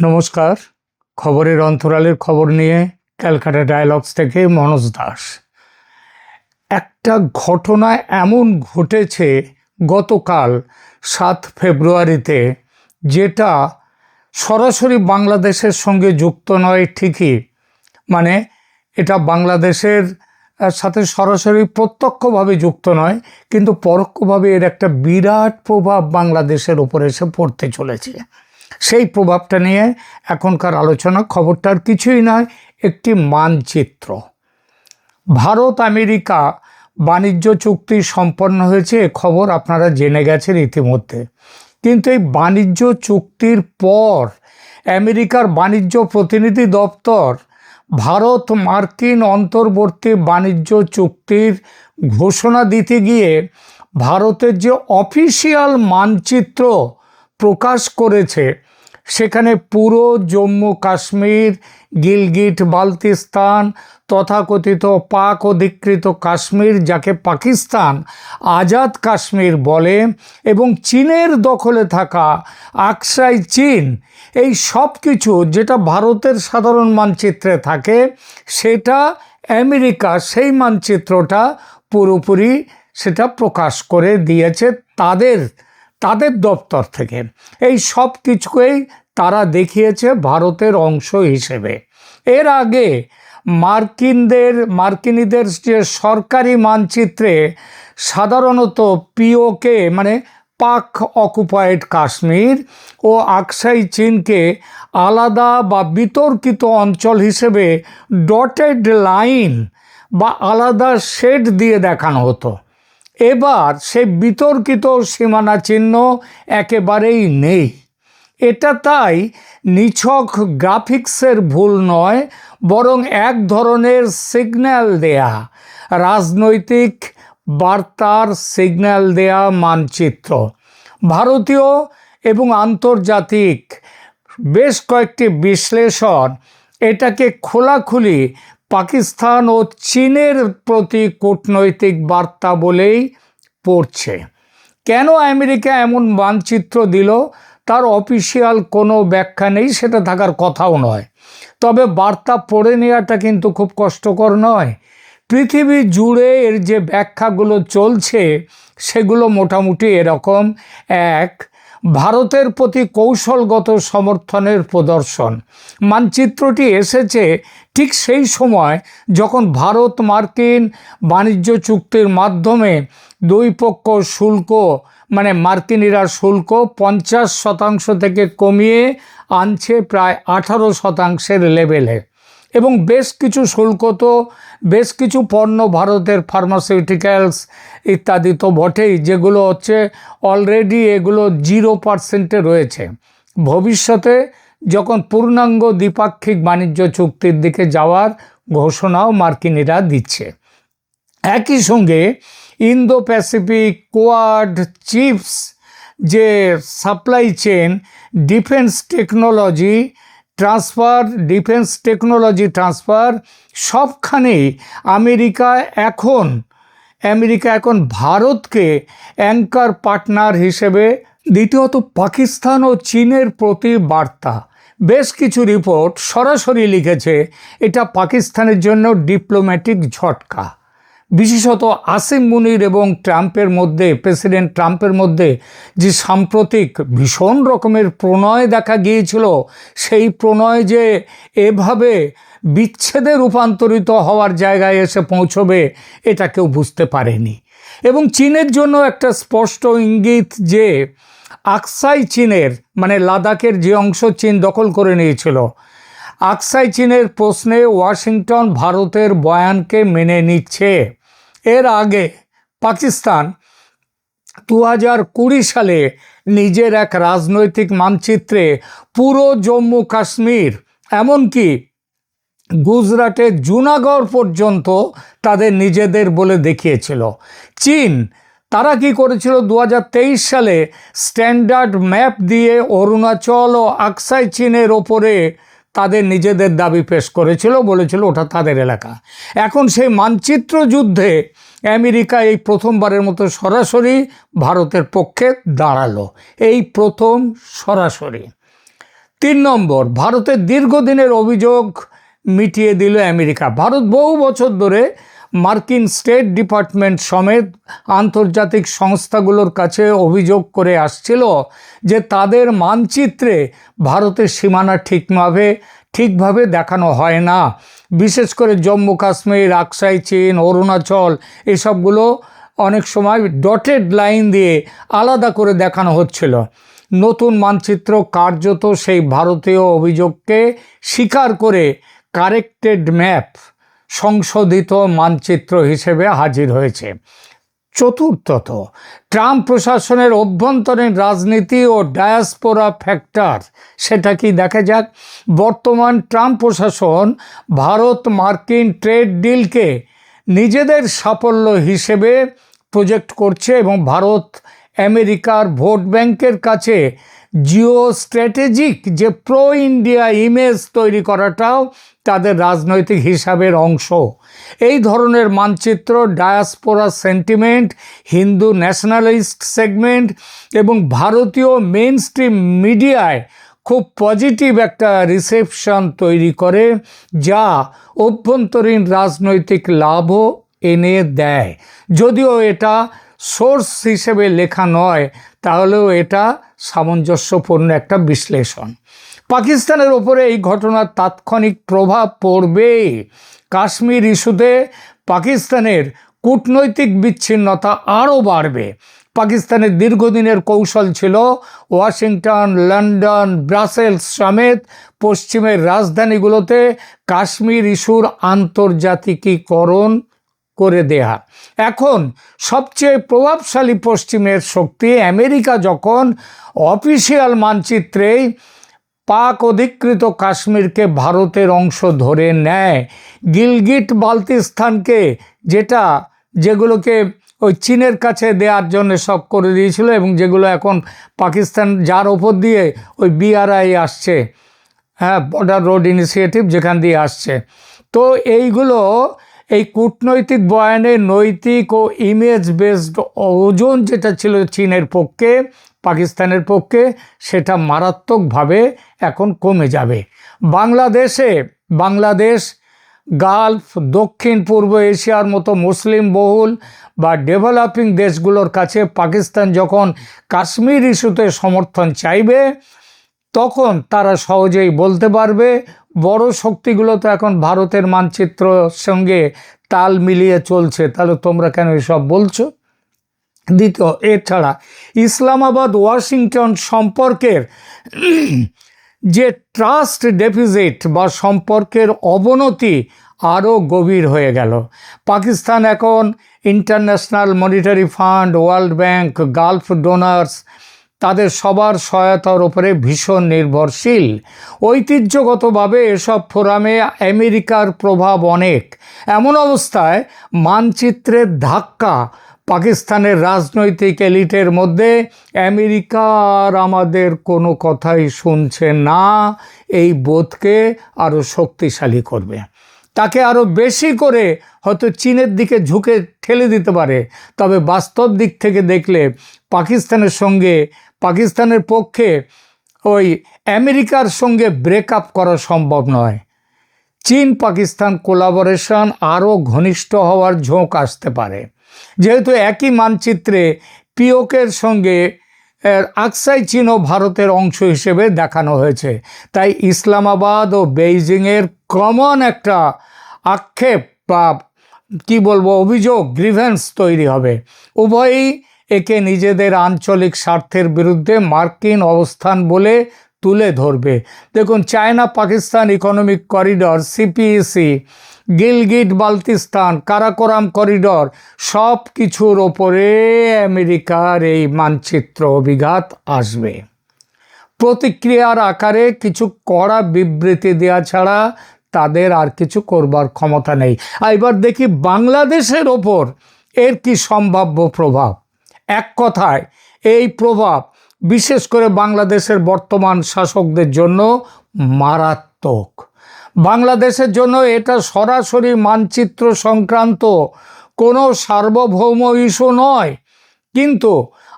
নমস্কার। খবরের অন্তরালের খবর নিয়ে ক্যালকাটা ডায়ালগস থেকে মনোজ দাস। একটা ঘটনা এমন ঘটেছে গতকাল সাত ফেব্রুয়ারিতে, যেটা সরাসরি বাংলাদেশের সঙ্গে যুক্ত নয় ঠিকই। মানে এটা বাংলাদেশের সাথে সরাসরি প্রত্যক্ষভাবে যুক্ত নয়, কিন্তু পরোক্ষভাবে এর একটা বিরাট প্রভাব বাংলাদেশের ওপর এসে পড়তে চলেছে। সেই প্রভাবটা নিয়ে এখনকার আলোচনা, খবরটার কিছুই নয়, একটি মানচিত্র। ভারত, আমেরিকা বাণিজ্য চুক্তি সম্পন্ন হয়েছে খবর আপনারা জেনে গেছেন ইতিমধ্যে। কিন্তু এই বাণিজ্য চুক্তির পর আমেরিকার বাণিজ্য প্রতিনিধি দপ্তর ভারত মার্কিন অন্তর্বর্তী বাণিজ্য চুক্তির ঘোষণা দিতে গিয়ে ভারতের যে অফিসিয়াল মানচিত্র প্রকাশ করেছে। সেখানে পুরো জম্মু কাশ্মীর, গিলগিট, বালতিস্তান তথাকথিত পাক অধিকৃত কাশ্মীর, যাকে পাকিস্তান আজাদ কাশ্মীর বলে এবং চীনের দখলে থাকা আকসাই চীন, এই সব কিছু যেটা ভারতের সাধারণ মানচিত্রে থাকে, সেটা আমেরিকা সেই মানচিত্রটা পুরোপুরি সেটা প্রকাশ করে দিয়েছে তাদের তাদের দপ্তর থেকে। এই সব কিছুকেই তারা দেখিয়েছে ভারতের অংশ হিসেবে। এর আগে মার্কিনদের, মার্কিনীদের যে সরকারি মানচিত্রে সাধারণত পিওকে মানে পাক অকুপায়েড কাশ্মীর ও আকসাই চীনকে আলাদা বা বিতর্কিত অঞ্চল হিসেবে ডটেড লাইন বা আলাদা শেড দিয়ে দেখানো হতো। এবার সে বিতর্কিত সীমানা চিহ্ন একেবারেই নেই। এটা তাই নিছক গ্রাফিক্সের ভুল নয়, বরং এক ধরনের সিগন্যাল দেয়া, রাজনৈতিক বার্তার সিগন্যাল দেয়া মানচিত্র। ভারতীয় এবং আন্তর্জাতিক বেশ কয়েকটি বিশ্লেষণ এটাকে খোলাখুলি পাকিস্তান ও চীনের প্রতি কূটনৈতিক বার্তা বলেই পড়ছে। কেন আমেরিকা এমন মানচিত্র দিল, তার অফিসিয়াল কোনো ব্যাখ্যা নেই, সেটা থাকার কথাও নয়। তবে বার্তা পড়ে নেওয়াটা কিন্তু খুব কষ্টকর নয়। পৃথিবী জুড়ে এর যে ব্যাখ্যাগুলো চলছে, সেগুলো মোটামুটি এরকম। এক, ভারতের প্রতি কৌশলগত সমর্থনের প্রদর্শন। মানচিত্রটি এসেছে ঠিক সেই সময় যখন ভারত মার্কিন বাণিজ্য চুক্তির মাধ্যমে দুই পক্ষ শুল্ক মানে মার্কিনিরা শুল্ক পঞ্চাশ শতাংশ থেকে কমিয়ে আনছে প্রায় আঠারো শতাংশের লেভেলে। এবং বেশ কিছু শুল্ক তো, বেশ কিছু পণ্য ভারতের ফার্মাসিউটিক্যালস ইত্যাদি তো বটেই, যেগুলো হচ্ছে অলরেডি এগুলো জিরো পার্সেন্টে রয়েছে। ভবিষ্যতে যখন পূর্ণাঙ্গ দ্বিপাক্ষিক বাণিজ্য চুক্তির দিকে যাওয়ার ঘোষণাও মার্কিনিরা দিচ্ছে। একই সঙ্গে ইন্দো প্যাসিফিক কোয়াড চিপস যে supply chain defence technology transfer, defence technology transfer সবখানেই আমেরিকা এখন আমেরিকা এখন ভারতকে অ্যাঙ্কার পার্টনার হিসেবে, দ্বিতীয়ত পাকিস্তান ও চীনের প্রতি বার্তা। বেশ কিছু রিপোর্ট সরাসরি লিখেছে, এটা পাকিস্তানের জন্য ডিপ্লোম্যাটিক ঝটকা। বিশেষত আসিম মুনির এবং ট্রাম্পের মধ্যে প্রেসিডেন্ট ট্রাম্পের মধ্যে যে সাম্প্রতিক ভীষণ রকমের প্রণয় দেখা গিয়েছিল, সেই প্রণয় যে এভাবে বিচ্ছেদে রূপান্তরিত হওয়ার জায়গায় এসে পৌঁছবে, এটা কেউ বুঝতে পারেনি। এবং চীনের জন্য একটা স্পষ্ট ইঙ্গিত যে আকসাই চীনের মানে লাদাখের যে অংশ চীন দখল করে নিয়েছিল। আকসাই চীনের প্রশ্নে ওয়াশিংটন ভারতের বয়ানকে মেনে নিচ্ছে। এর আগে পাকিস্তান দু হাজার কুড়ি সালে নিজের এক রাজনৈতিক মানচিত্রে পুরো জম্মু কাশ্মীর, এমনকি গুজরাটের জুনাগড় পর্যন্ত তাদের নিজেদের বলে দেখিয়েছিল। চীন তারা কি করেছিল? দু হাজার তেইশ সালে স্ট্যান্ডার্ড ম্যাপ দিয়ে অরুণাচল ও আকসাই চীনের ওপরে তাদের নিজেদের দাবি পেশ করেছিল, বলেছিল ওটা তাদের এলাকা। এখন সেই মানচিত্র যুদ্ধে আমেরিকা এই প্রথমবারের মতো সরাসরি ভারতের পক্ষে দাঁড়াল। এই প্রথম সরাসরি। তিন নম্বর ভারতের দীর্ঘদিনের অভিযোগ মিটিয়ে দিল আমেরিকা। ভারত বহু বছর ধরে মার্কিন স্টেট ডিপার্টমেন্ট সমেত আন্তর্জাতিক সংস্থাগুলোর কাছে অভিযোগ করে আসছিল যে তাদের মানচিত্রে ভারতের সীমানা ঠিকভাবে ঠিকভাবে দেখানো হয় না। বিশেষ করে জম্মু কাশ্মীর আকসাই চীন, অরুণাচল এসবগুলো অনেক সময় ডটেড লাইন দিয়ে আলাদা করে দেখানো হচ্ছিল। নতুন মানচিত্র কার্যত সেই ভারতীয় অভিযোগকে স্বীকার করে কারেক্টেড ম্যাপ সংশোধিত মানচিত্র হিসেবে হাজির হয়েছে। চতুর্থত, ট্রাম্প প্রশাসনের অভ্যন্তরীণ রাজনীতি ও ডায়াসপোরা ফ্যাক্টর, সেটা কি দেখা যাক? বর্তমান ট্রাম্প প্রশাসন ভারত মার্কিন ট্রেড ডিলকে নিজেদের সাফল্য হিসেবে প্রজেক্ট করছে এবং ভারত আমেরিকার ভোট ব্যাংকের কাছে জিও স্ট্র্যাটেজিক যে প্রো ইন্ডিয়া ইমেজ তৈরি করাটাও তাদের রাজনৈতিক হিসাবের অংশ। এই ধরনের মানচিত্র, diaspora sentiment, Hindu nationalist segment এবং ভারতীয় মেন স্ট্রিম মিডিয়ায় খুব পজিটিভ একটা রিসেপশন তৈরি করে, যা অভ্যন্তরীণ রাজনৈতিক লাভও এনে দেয়। যদিও এটা সোর্স হিসেবে লেখা নয়, তাহলেও এটা সামঞ্জস্যপূর্ণ একটা বিশ্লেষণ। পাকিস্তানের ওপরে এই ঘটনার তাৎক্ষণিক প্রভাব পড়বে। কাশ্মীর ইস্যুতে পাকিস্তানের কূটনৈতিক বিচ্ছিন্নতা আরও বাড়বে। পাকিস্তানের দীর্ঘদিনের কৌশল ছিল ওয়াশিংটন, লন্ডন, ব্রাসেলস সমেত পশ্চিমের রাজধানীগুলোতে কাশ্মীর ইস্যুর আন্তর্জাতিকীকরণ করে দেয়া। এখন সবচেয়ে প্রভাবশালী পশ্চিমের শক্তি আমেরিকা যখন অফিসিয়াল মানচিত্রেই পাক অধিকৃত কাশ্মীরকে ভারতের অংশ ধরে নেয়, গিলগিট বালতিস্তানকে যেটা যেগুলোকে ওই চীনের কাছে দেওয়ার জন্য সব করে দিয়েছিল এবং যেগুলো এখন পাকিস্তান যার ওপর দিয়ে ওই বিআরআই আসছে হ্যাঁ বর্ডার রোড ইনিশিয়েটিভ যেখান দিয়ে আসছে। তো এইগুলো এই কূটনৈতিক বয়ানে নৈতিক ও ইমেজ বেসড ওজন যেটা ছিল চীনের পক্ষে, পাকিস্তানের পক্ষে, সেটা মারাত্মকভাবে এখন কমে যাবে। বাংলাদেশে, বাংলাদেশ, গালফ, দক্ষিণ পূর্ব এশিয়ার মতো মুসলিম বহুল বা ডেভেলপিং দেশগুলোর কাছে পাকিস্তান যখন কাশ্মীর ইস্যুতে সমর্থন চাইবে, তখন তারা সহজেই বলতে পারবে বড় শক্তিগুলো তো এখন ভারতের মানচিত্র সঙ্গে তাল মিলিয়ে চলছে। তাহলে তোমরা কেন এসব বলছো? দ্বিতীয়, এছাড়া ইসলামাবাদ, ওয়াশিংটন সম্পর্কের যে ট্রাস্ট ডেফিজিট বা সম্পর্কের অবনতি আরও গভীর হয়ে গেল। পাকিস্তান এখন international monetary fund, world bank, gulf donors তাদের সবার সহায়তার ওপরে ভীষণ নির্ভরশীল। ঐতিহ্যগতভাবে এসব ফোরামে আমেরিকার প্রভাব অনেক। এমন অবস্থায় মানচিত্রের ধাক্কা পাকিস্তানের রাজনৈতিক এলিটের মধ্যে আমেরিকা আর আমাদের কোনো কথাই শুনছে না, এই বোধকে আরও শক্তিশালী করবে। তাকে আরও বেশি করে হয়তো চীনের দিকে ঝুঁকে ঠেলে দিতে পারে। তবে বাস্তব দিক থেকে দেখলে পাকিস্তানের সঙ্গে, পাকিস্তানের পক্ষে ওই আমেরিকার সঙ্গে ব্রেকআপ করা সম্ভব নয়। চীন পাকিস্তান কোলাবোরেশন আরও ঘনিষ্ঠ হওয়ার ঝোঁক আসতে পারে। যেহেতু একই মানচিত্রে পিওকের সঙ্গে আকসাই চীন ও ভারতের অংশ হিসেবে দেখানো হয়েছে। তাই ইসলামাবাদ ও বেইজিংয়ের কমন একটা আক্ষেপ বা কি বলব, অভিযোগ গ্রিভেন্স তৈরি হবে। উভয়ই একে নিজেদের আঞ্চলিক স্বার্থের বিরুদ্ধে মার্কিন অবস্থান বলে তুলে ধরবে। দেখুন China Pakistan economic corridor CPEC Gilgit, Baltistan, Karakoram corridor সব কিছুর ওপরে আমেরিকার এই মানচিত্র অভিঘাত আসবে। প্রতিক্রিয়ার আকারে কিছু কড়া বিবৃতি দেওয়া ছাড়া তাদের আর কিছু করবার ক্ষমতা নেই। এবার দেখি বাংলাদেশের ওপর এর কি সম্ভাব্য প্রভাব। এক কথায়, এই প্রভাব বিশেষ করে বাংলাদেশের বর্তমান শাসকদের জন্য মারাত্মক। বাংলাদেশের জন্য এটা সরাসরি মানচিত্র সংক্রান্ত কোনো সার্বভৌম ইস্যু নয়। কিন্তু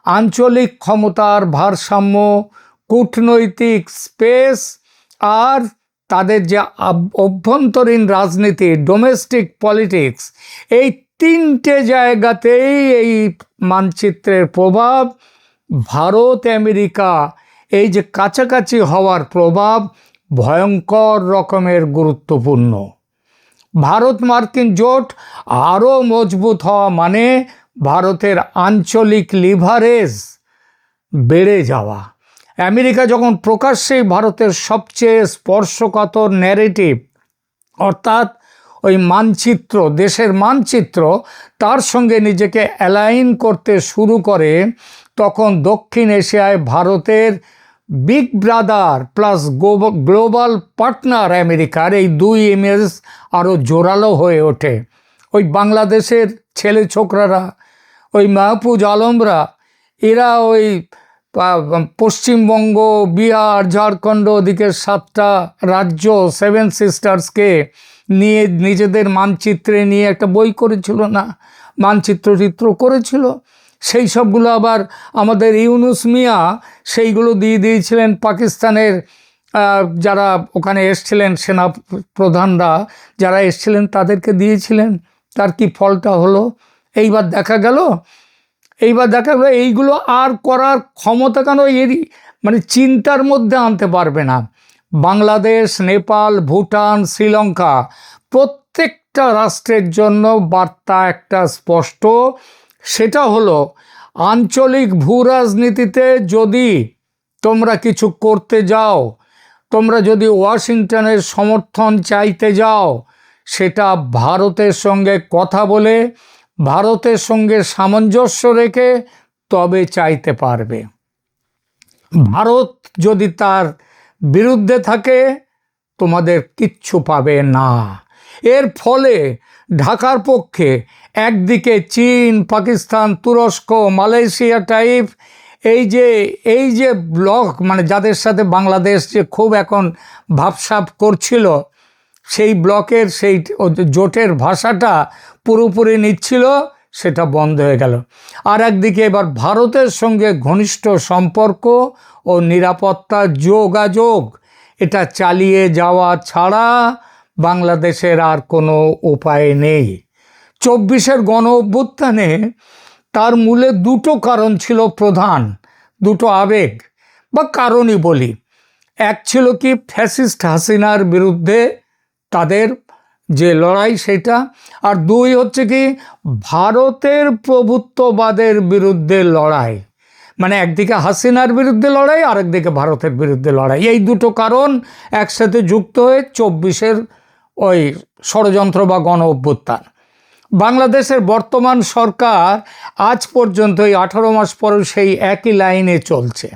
আঞ্চলিক ক্ষমতার ভারসাম্য, কূটনৈতিক স্পেস আর তাদের যে অভ্যন্তরীণ রাজনীতি ডোমেস্টিক পলিটিক্স এই তিনটে জায়গাতেই এই মানচিত্রের প্রভাব ভারত আমেরিকা এই যে কাছাকাছি হওয়ার প্রভাব ভয়ঙ্কর রকমের গুরুত্বপূর্ণ। ভারত মার্কিন জোট আরও মজবুত হওয়া মানে ভারতের আঞ্চলিক লিভারেজ বেড়ে যাওয়া। আমেরিকা যখন প্রকাশ্যেই ভারতের সবচেয়ে স্পর্শকাতর ন্যারেটিভ অর্থাৎ ওই মানচিত্র, দেশের মানচিত্র, তার সঙ্গে নিজেকে অ্যালাইন করতে শুরু করে, তখন দক্ষিণ এশিয়ায় ভারতের big brother plus global partner আমেরিকার এই দুই ইমেজ আরও জোরালো হয়ে ওঠে। ওই বাংলাদেশের ছেলে ছোকরারা, ওই মাহফুজ আলমরা, এরা ওই পশ্চিমবঙ্গ, বিহার, ঝাড়খণ্ড ওদিকের সাতটা রাজ্য সেভেন সিস্টার্সকে নিয়ে নিজেদের মানচিত্রে নিয়ে একটা বই করেছিল না মানচিত্র চিত্র করেছিল। সেই সবগুলো আবার আমাদের ইউনুস মিয়া সেইগুলো দিয়ে দিয়েছিলেন পাকিস্তানের যারা ওখানে এসছিলেন সেনা প্রধানরা যারা এসছিলেন তাদেরকে দিয়েছিলেন। তার কি ফলটা হলো? এইবার দেখা গেল, এইবার দেখা গেলো এইগুলো আর করার ক্ষমতা কেন এরই মানে চিন্তার মধ্যে আনতে পারবে না। বাংলাদেশ, নেপাল, ভুটান, শ্রীলঙ্কা প্রত্যেকটা রাষ্ট্রের জন্য বার্তা একটা স্পষ্ট সেটা হলো, আঞ্চলিক ভূ রাজনীতিতে যদি তোমরা কিছু করতে যাও, তোমরা যদি ওয়াশিংটনের সমর্থন চাইতে যাও, সেটা ভারতের সঙ্গে কথা বলে, ভারতের সঙ্গে সামঞ্জস্য রেখে তবে চাইতে পারবে। ভারত যদি তার বিরুদ্ধে থাকে, তোমাদের কিচ্ছু পাবে না। এর ফলে ঢাকার পক্ষে একদিকে চীন, পাকিস্তান, তুরস্ক, মালয়েশিয়া টাইপ। এই যে এই যে ব্লক মানে যাদের সাথে বাংলাদেশ যে খুব এখন ভাবসাব করছিল, সেই ব্লকের সেই জোটের ভাষাটা পুরোপুরি নিচ্ছিল, সেটা বন্ধ হয়ে গেল। আর একদিকে এবার ভারতের সঙ্গে ঘনিষ্ঠ সম্পর্ক ও নিরাপত্তা যোগাযোগ, এটা চালিয়ে যাওয়া ছাড়া বাংলাদেশের আর কোনো উপায় নেই। চব্বিশের গণ অভ্যুত্থানে তার মূলে দুটো কারণ ছিল প্রধান, দুটো আবেগ বা কারণই বলি। এক ছিল কি ফ্যাসিস্ট হাসিনার বিরুদ্ধে তাদের যে লড়াই সেটা, আর দুই হচ্ছে কি ভারতের প্রভুত্ববাদের বিরুদ্ধে লড়াই। মানে একদিকে হাসিনার বিরুদ্ধে লড়াই আর একদিকে ভারতের বিরুদ্ধে লড়াই। এই দুটো কারণ একসাথে যুক্ত হয়ে চব্বিশের ওই ষড়যন্ত্র বা গণ অভ্যুত্থান বাংলাদেশের বর্তমান সরকার আজ পর্যন্ত এই আঠারো মাস পরেও সেই একই লাইনে চলছে।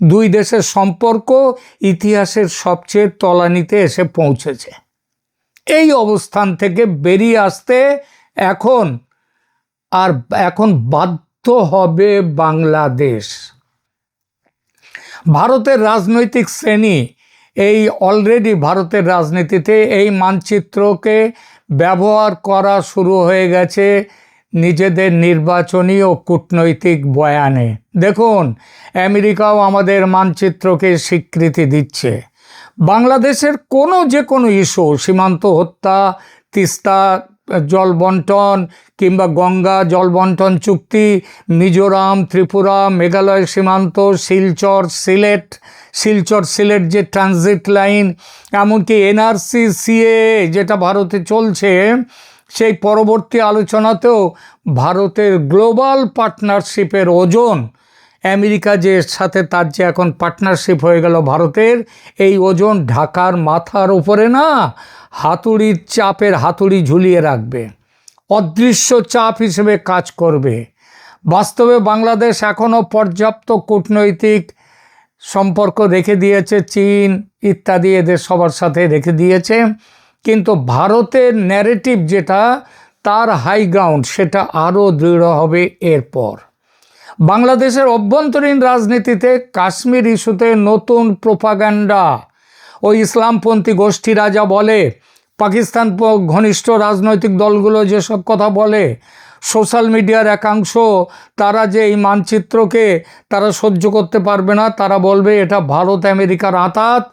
দুই দেশের সম্পর্ক ইতিহাসের সবচেয়ে তলানিতে এসে পৌঁছেছে। এই অবস্থান থেকে বেরিয়ে আসতে এখন আর এখন বাধ্য হবে বাংলাদেশ। ভারতের রাজনৈতিক শ্রেণি, এই অলরেডি ভারতের রাজনীতিতে এই মানচিত্রকে ব্যবহার করা শুরু হয়ে গেছে নিজেদের নির্বাচনী ও কূটনৈতিক বয়ানে। দেখুন, আমেরিকাও আমাদের মানচিত্রকে স্বীকৃতি দিচ্ছে। বাংলাদেশের কোনো যে কোনো ইস্যু, সীমান্ত হত্যা, তিস্তা জল বন্টন কিংবা গঙ্গা জল বন্টন চুক্তি, মিজোরাম, ত্রিপুরা, মেঘালয় সীমান্ত, শিলচর, সিলেট শিলচর সিলেট যে ট্রানজিট লাইন, এমনকি এনআরসি সিএ যেটা ভারতে চলছে, সেই পরবর্তী আলোচনাতেও ভারতের গ্লোবাল পার্টনারশিপের ওজন, আমেরিকা যে সাথে তার যে এখন পার্টনারশিপ হয়ে গেল ভারতের, এই ওজন ঢাকার মাথার ওপরে না, হাতুড়ির চাপের হাতুড়ি ঝুলিয়ে রাখবে। অদৃশ্য চাপ হিসেবে কাজ করবে। বাস্তবে বাংলাদেশ এখনও পর্যাপ্ত কূটনৈতিক সম্পর্ক রেখে দিয়েছে, চীন ইত্যাদি এদের সবার সাথে রেখে দিয়েছে। কিন্তু ভারতের ন্যারেটিভ যেটা, তার হাই গ্রাউন্ড সেটা আরও দৃঢ় হবে এরপর। বাংলাদেশের অভ্যন্তরীণ রাজনীতিতে কাশ্মীর ইস্যুতে নতুন প্রোপাগান্ডা ও ইসলামপন্থী গোষ্ঠীরা যা বলে, পাকিস্তান ঘনিষ্ঠ রাজনৈতিক দলগুলো যেসব কথা বলে সোশ্যাল মিডিয়ার একাংশ, তারা যে এই মানচিত্রকে তারা সহ্য করতে পারবে না, তারা বলবে এটা ভারত আমেরিকার আতাত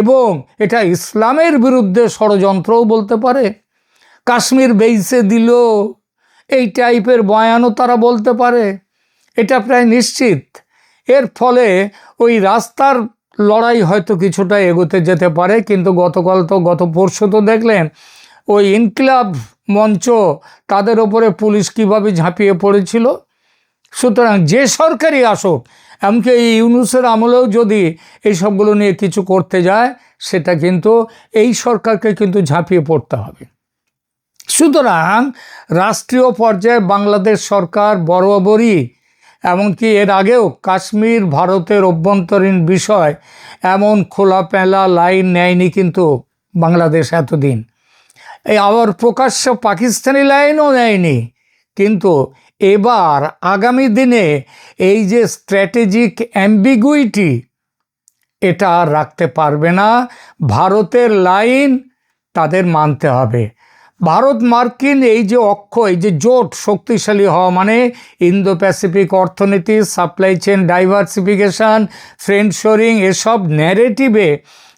এবং এটা ইসলামের বিরুদ্ধে ষড়যন্ত্রও বলতে পারে। কাশ্মীর বেইসে দিল, এই টাইপের বয়ানও তারা বলতে পারে। এটা প্রায় নিশ্চিত। এর ফলে ওই রাস্তার লড়াই হয়তো কিছুটা এগোতে যেতে পারে, কিন্তু গতকাল তো, গত পরশু তো দেখলেন, ওই ইনকিলাব মঞ্চ তাদের ওপরে পুলিশ কীভাবে ঝাঁপিয়ে পড়েছিল? সুতরাং যে সরকারই আসুক, এমনকি এই ইউনুসের আমলেও যদি এই সবগুলো নিয়ে কিছু করতে যায়, সেটা কিন্তু এই সরকারকে কিন্তু ঝাঁপিয়ে পড়তে হবে। সুতরাং রাষ্ট্রীয় পর্যায়ে বাংলাদেশ সরকার বরাবরই, এমনকি এর আগেও কাশ্মীর ভারতের অভ্যন্তরীণ বিষয় এমন খোলা খোলাপেলা লাইন নেয়নি কিন্তু বাংলাদেশ এতদিন। এই আবার প্রকাশ্য পাকিস্তানি লাইনও নেয়নি। কিন্তু এবার আগামী দিনে এই যে স্ট্র্যাটেজিক অ্যাম্বিগুইটি, এটা রাখতে পারবে না। ভারতের লাইন তাদের মানতে হবে। ভারত মার্কিন এই যে অক্ষ, এই যে জোট শক্তিশালী হওয়া মানে ইন্দো প্যাসিফিক অর্থনীতি, সাপ্লাই চেন ডাইভার্সিফিকেশান ফ্রেন্ডশোরিং এসব ন্যারেটিভে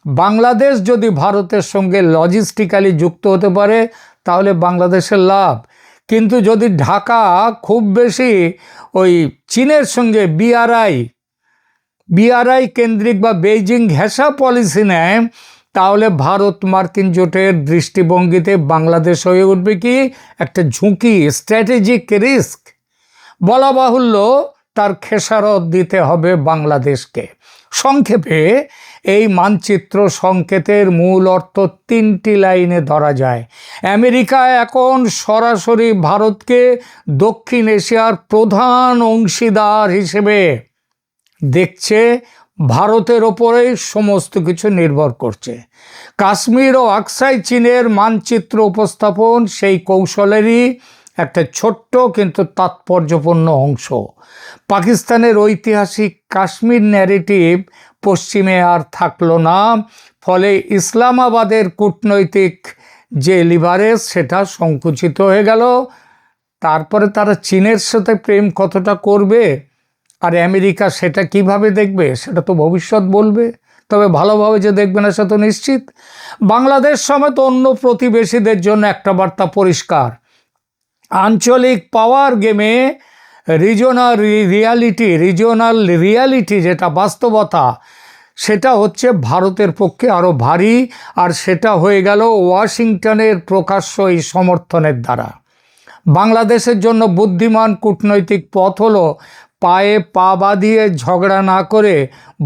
বাংলাদেশ যদি ভারতের সঙ্গে লজিস্টিক্যালি যুক্ত হতে পারে, তাহলে বাংলাদেশের লাভ। কিন্তু যদি ঢাকা খুব বেশি ওই চীনের সঙ্গে বিআরআই বিআরআই কেন্দ্রিক বা বেইজিং ঘেঁষা পলিসি নেয়, তাহলে ভারত মার্কিন জোটের দৃষ্টিভঙ্গিতে বাংলাদেশ হয়ে উঠবে কি? একটা ঝুঁকি স্ট্র্যাটেজিক রিস্ক বলা বাহুল্য, তার খেসারত দিতে হবে বাংলাদেশকে। সংক্ষেপে এই মানচিত্র সংকেতের মূল অর্থ তিনটি লাইনে ধরা যায়। আমেরিকা এখন সরাসরি ভারতকে দক্ষিণ এশিয়ার প্রধান অংশীদার হিসেবে দেখছে, ভারতের ওপরেই সমস্ত কিছু নির্ভর করছে। কাশ্মীর ও আকসাই চীনের মানচিত্র উপস্থাপন সেই কৌশলেরই একটা ছোট্ট কিন্তু তাৎপর্যপূর্ণ অংশ। পাকিস্তানের ঐতিহাসিক কাশ্মীর ন্যারেটিভ পশ্চিমে আর থাকল না। ফলে ইসলামাবাদের কূটনৈতিক যে লিভারেজ, সেটা সংকুচিত হয়ে গেল। তারপরে তারা চীনের সাথে প্রেম কতটা করবে আর আমেরিকা সেটা কীভাবে দেখবে, সেটা তো ভবিষ্যৎ বলবে। তবে ভালোভাবে যে দেখবে না, সে তো নিশ্চিত। বাংলাদেশ সমেত অন্য প্রতিবেশীদের জন্য একটা বার্তা পরিষ্কার। আঞ্চলিক পাওয়ার গেমে রিজনাল রিয়ালিটি রিজনাল রিয়ালিটি যেটা বাস্তবতা, সেটা হচ্ছে ভারতের পক্ষে আরও ভারী, আর সেটা হয়ে গেল ওয়াশিংটনের প্রকাশ্য এই সমর্থনের দ্বারা। বাংলাদেশের জন্য বুদ্ধিমান কূটনৈতিক পথ হলো পায়ে পা বাঁধিয়ে ঝগড়া না করে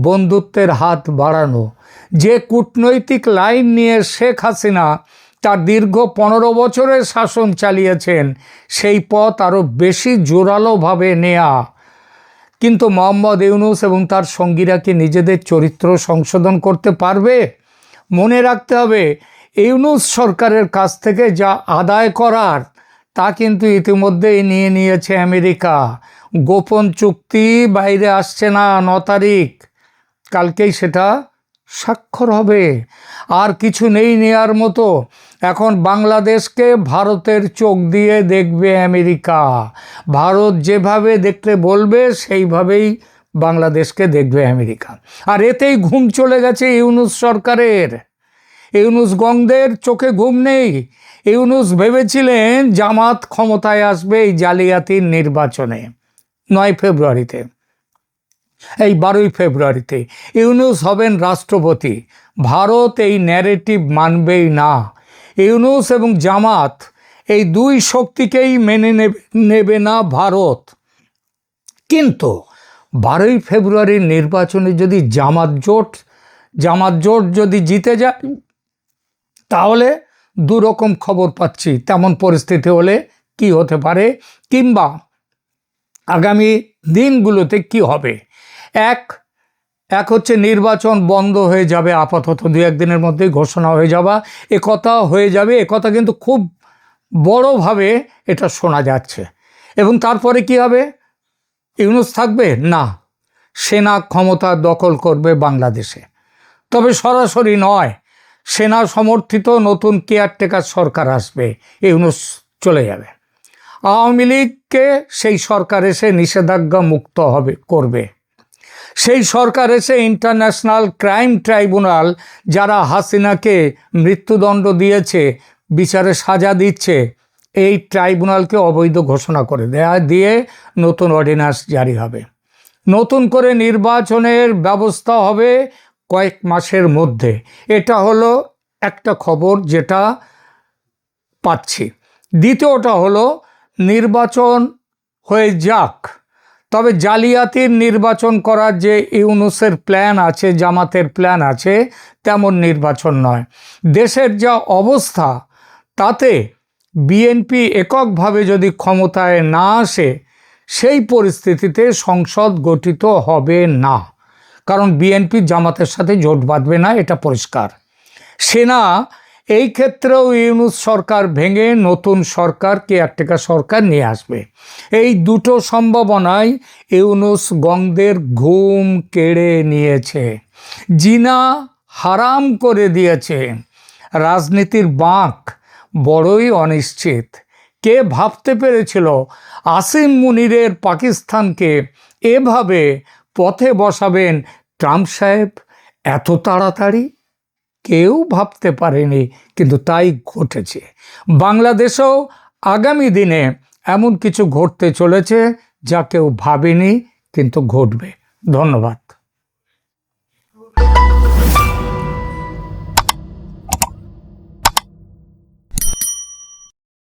বন্ধুত্বের হাত বাড়ানো। যে কূটনৈতিক লাইন নিয়ে শেখ হাসিনা তার দীর্ঘ পনেরো বছরের শাসন চালিয়েছেন। সেই পথ আরও বেশি জোরালোভাবে নেয়া। কিন্তু মোহাম্মদ ইউনুস এবং তার সঙ্গীরা কি নিজেদের চরিত্র সংশোধন করতে পারবে? মনে রাখতে হবে, ইউনুস সরকারের কাছ থেকে যা আদায় করার, তা কিন্তু ইতিমধ্যেই নিয়ে নিয়েছে আমেরিকা। গোপন চুক্তি বাইরে আসছে না, ন তারিখ। কালকেই সেটা স্বাক্ষর হবে। আর কিছু নেই নেয়ার মতো। এখন বাংলাদেশকে ভারতের চোখ দিয়ে দেখবে আমেরিকা। ভারত যেভাবে দেখতে বলবে, সেইভাবেই বাংলাদেশকে দেখবে আমেরিকা। আর এতেই ঘুম চলে গেছে ইউনুস সরকারের। ইউনুস গংদের চোখে ঘুম নেই। ইউনুস ভেবেছিলেন জামাত ক্ষমতায় আসবে এই জালিয়াতির নির্বাচনে। নয় ফেব্রুয়ারিতে। এই বারোই ফেব্রুয়ারিতে। ইউনুস হবেন রাষ্ট্রপতি। ভারত এই ন্যারেটিভ মানবেই না। ইউনুস এবং জামাত এই দুই শক্তিকেই মেনে নেবে না ভারত। কিন্তু বারোই ফেব্রুয়ারির নির্বাচনে যদি জামাত জোট জামাত জোট যদি জিতে যায়, তাহলে দুরকম খবর পাচ্ছি। তেমন পরিস্থিতি হলে কি হতে পারে? কিংবা আগামী দিনগুলোতে কি হবে? এক এক হচ্ছে নির্বাচন বন্ধ হয়ে যাবে আপাতত। দু একদিনের মধ্যেই ঘোষণা হয়ে যাওয়া। এ কথা হয়ে যাবে, এ কথা কিন্তু খুব বড়োভাবে এটা শোনা যাচ্ছে। এবং তারপরে কি হবে? ইউনুস থাকবে? না। সেনা ক্ষমতা দখল করবে বাংলাদেশে। তবে সরাসরি নয়, সেনা সমর্থিত নতুন কেয়ারটেকার সরকার আসবে। ইউনুস চলে যাবে। আওয়ামী লীগকে সেই সরকার এসে নিষেধাজ্ঞা মুক্ত হবে, করবে। সেই সরকার এসে ইন্টারন্যাশনাল ক্রাইম ট্রাইব্যুনাল যারা হাসিনাকে মৃত্যুদণ্ড দিয়েছে, বিচারে সাজা দিচ্ছে, এই ট্রাইব্যুনালকে অবৈধ ঘোষণা করে দেয়া, দিয়ে নতুন অর্ডিন্যান্স জারি হবে। নতুন করে নির্বাচনের ব্যবস্থা হবে কয়েক মাসের মধ্যে। এটা হলো একটা খবর যেটা পাচ্ছি। দ্বিতীয়টা হলো, নির্বাচন হয়ে যাক। তবে জালিয়াতির নির্বাচন করার যে ইউনুসের প্ল্যান আছে, জামাতের প্ল্যান আছে, তেমন নির্বাচন নয়। দেশের যা অবস্থা, তাতে বিএনপি এককভাবে যদি ক্ষমতায় না আসে, সেই পরিস্থিতিতে সংসদ গঠিত হবে না। কারণ বিএনপি জামাতের সাথে জোট বাঁধবে না, এটা পরিষ্কার। সেনা এই ক্ষেত্রেও ইউনুস সরকার ভেঙে নতুন সরকার কেয়ারটেকার সরকার নিয়ে আসবে। এই দুটো সম্ভাবনায় ইউনুস গংদের ঘুম কেড়ে নিয়েছে। জিনা হারাম করে দিয়েছে। রাজনীতির বাঁক বড়ই অনিশ্চিত। কে ভাবতে পেরেছিল আসিম মুনিরের পাকিস্তানকে এভাবে পথে বসাবেন ট্রাম্প সাহেব এত তাড়াতাড়ি? কেউ ভাবতে পারেনি, কিন্তু তাই ঘটেছে। বাংলাদেশেও আগামী দিনে এমন কিছু ঘটতে চলেছে যা কেউ ভাবেনি, কিন্তু ঘটবে। ধন্যবাদ।